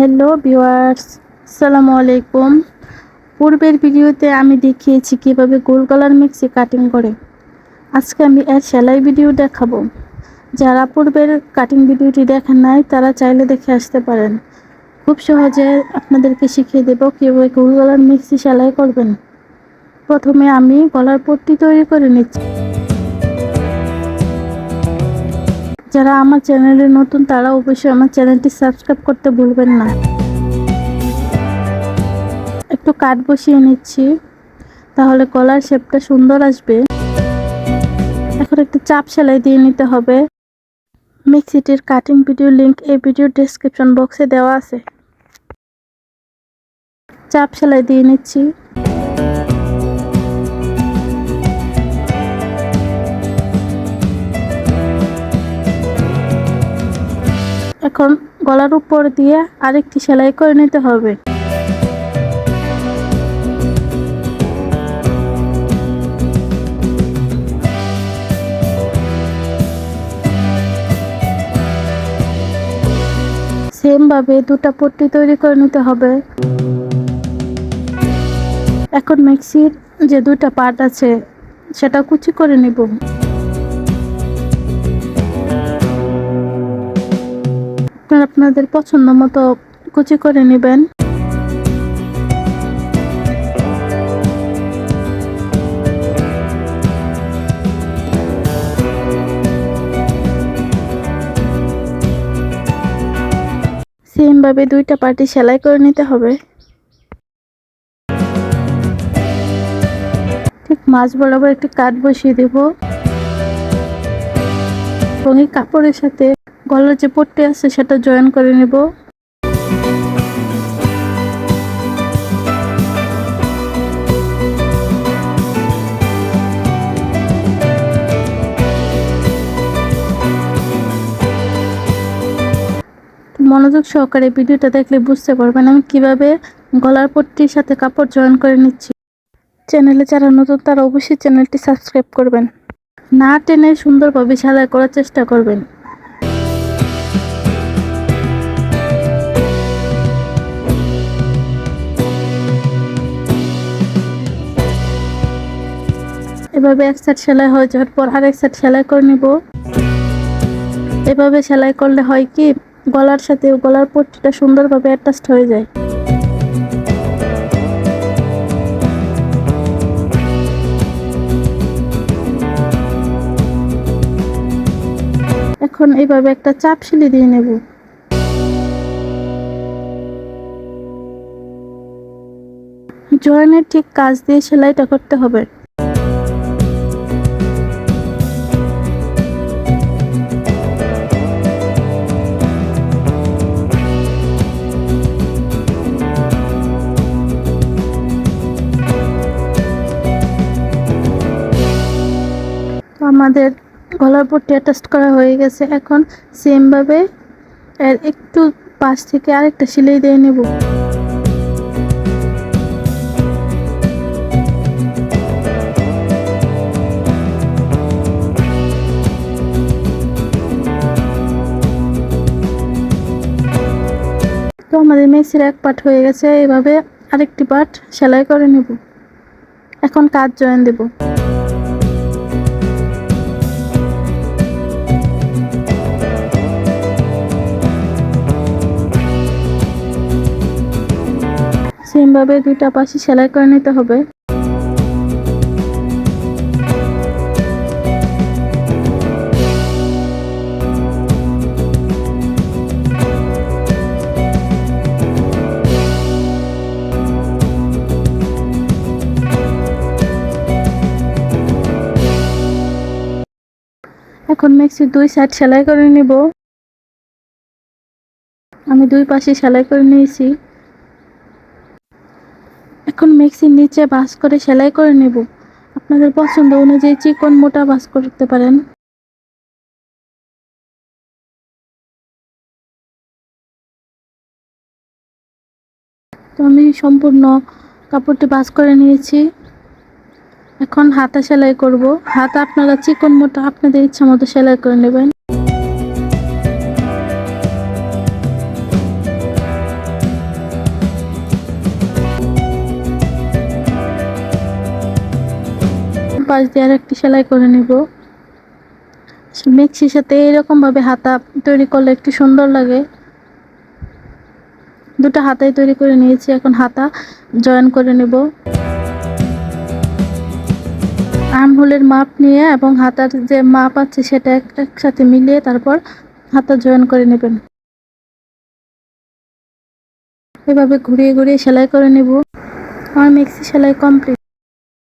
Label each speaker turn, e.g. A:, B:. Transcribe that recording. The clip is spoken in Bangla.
A: হ্যালো ভিউয়ার্স, আসসালামু আলাইকুম। পূর্বের ভিডিওতে আমি দেখিয়েছি কীভাবে গোল গলার মিক্সি কাটিং করে। আজকে আমি এর সেলাই ভিডিও দেখাবো। যারা পূর্বের কাটিং ভিডিওটি দেখেন নাই, তারা চাইলে দেখে আসতে পারেন। খুব সহজে আপনাদেরকে শিখিয়ে দেব কীভাবে গোল গলার মিক্সি সেলাই করবেন। প্রথমে আমি গলার পট্টি তৈরি করে নিচ্ছি। যারা আমার চ্যানেলে নতুন, তারা অবশ্যই আমার চ্যানেলটি সাবস্ক্রাইব করতে ভুলবেন না। একটু কাট বসিয়ে নিচ্ছি, তাহলে গলার শেপটা সুন্দর আসবে। এখন একটু চাপ সেলাই দিয়ে নিতে হবে। মিক্সিটির কাটিং ভিডিও লিংক এই ভিডিও ডেসক্রিপশন বক্সে দেওয়া আছে। চাপ সেলাই দিয়ে নিচ্ছি। এখন গলার উপর দিয়ে আরেকটি সেলাই করে নিতে হবে। সেম ভাবে দুটা পট্টি তৈরি করে নিতে হবে। এখন মিক্সির যে দুটা পার্ট আছে, সেটা কুচি করে নিব। আপনারা আপনাদের পছন্দ মতো কুচি করে নেবেন। সেম ভাবে দুইটা পার্টি সেলাই করে নিতে হবে। ঠিক মাছ বরাবর একটি কাঠ বসিয়ে দেব। এবং এই কাপড়ের সাথে গলার যে পট্টি আছে, সেটা জয়েন করে নেব। মনোযোগ সহকারে ভিডিওটা দেখলে বুঝতে পারবেন আমি কীভাবে গলার পট্টির সাথে কাপড় জয়েন করে নিচ্ছি। চ্যানেলে যারা নতুন, তারা অবশ্যই চ্যানেলটি সাবস্ক্রাইব করবেন। না টেনে সুন্দরভাবে সেলাই করার চেষ্টা করবেন। এভাবে এক সাইড সেলাই হয়ে যাওয়ার পর আরেক সাইড সেলাই করে নিব। এভাবে সেলাই করলে হয় কি, গলার সাথে গলার পট্টিটা সুন্দরভাবে অ্যাটাচড হয়ে যায়। এখন এইভাবে একটা চাপ সিলি দিয়ে নেব। জয়েনের ঠিক কাজ দিয়ে সেলাইটা করতে হবে। আমাদের গলার পট্টি অ্যাটাচ করা হয়ে গেছে। এখন সেমভাবে এর একটু পাশ থেকে আরেকটা সেলাই দিয়ে নেব। তো আমাদের মেক্সির এক পার্ট হয়ে গেছে। এভাবে আরেকটি পার্ট সেলাই করে নেব। এখন কাজ জয়েন দেবো। সেমভাবে দুইটা পাশে সেলাই করে নিতে হবে। এখন মিক্সির দুই সাইড সেলাই করে নিব। আমি দুই পাশে সেলাই করে নিয়েছি। এখন মিক্সির নিচে বাস করে সেলাই করে নেব। আপনাদের পছন্দ অনুযায়ী চিকন মোটা বাস করতে পারেন। তো আমি সম্পূর্ণ কাপড়টি বাস করে নিয়েছি। এখন হাতা সেলাই করব। হাত আপনারা চিকন মোটা আপনাদের ইচ্ছা মতো সেলাই করে নেবেন। পাশ দিয়ে আর একটি সেলাই করে নিব। মেক্সির সাথে এরকম ভাবে হাতা তৈরি করলে একটু সুন্দর লাগে। দুটো হাতাই তৈরি করে নিয়েছি, এখন হাতা জয়েন করে নেব। আর্মহোলের মাপ নিয়ে এবং হাতার যে মাপ আছে সেটা এক- একসাথে মিলিয়ে তারপর হাতা জয়েন করে নেবেন। এভাবে ঘুরিয়ে ঘুরিয়ে সেলাই করে নেব। আমার মেক্সি সেলাই কমপ্লিট।